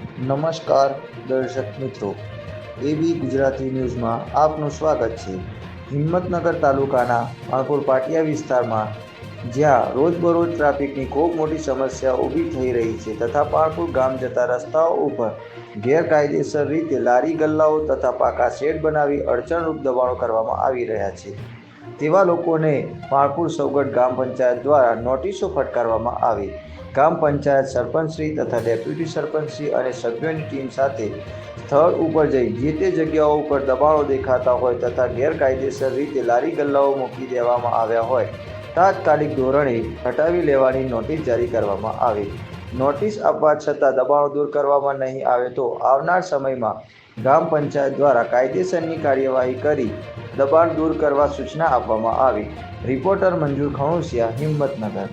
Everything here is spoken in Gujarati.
નમસ્કાર, દર્શક મિત્રો. એબી ગુજરાતી ન્યૂઝમાં આપનું સ્વાગત છે. હિંમતનગર તાલુકાના માણપુર પાટિયા વિસ્તારમાં, જ્યાં રોજબરોજ ટ્રાફિકની ખૂબ મોટી સમસ્યા ઊભી થઈ રહી છે તથા પાણપુર ગામ જતા રસ્તાઓ ઉપર ગેરકાયદેસર રીતે લારી ગલ્લાઓ તથા પાકા શેડ બનાવી અડચણરૂપ દબાણો કરવામાં આવી રહ્યા છે. તેવા લોકોને પાણપુર સૌગઢ ગ્રામ પંચાયત દ્વારા નોટિસો ફટકારવામાં આવી. ગ્રામ પંચાયત સરપંચશ્રી તથા ડેપ્યુટી સરપંચશ્રી અને સભ્યોની ટીમ સાથે સ્થળ ઉપર જઈ જે તે જગ્યાઓ ઉપર દબાણો દેખાતા હોય તથા ગેરકાયદેસર રીતે લારી ગલ્લાઓ મૂકી દેવામાં આવ્યા હોય, તાત્કાલિક ધોરણે હટાવી લેવાની નોટિસ જારી કરવામાં આવી. નોટિસ આપવા છતાં દબાણો દૂર કરવામાં નહીં આવે તો આવનાર સમયમાં ગામ પંચાયત દ્વારા કાયદેસરની કાર્યવાહી કરી દબાણ દૂર કરવા સૂચના આપવામાં આવી. રિપોર્ટર મંજૂર ખણોસિયા હિંમતનગર.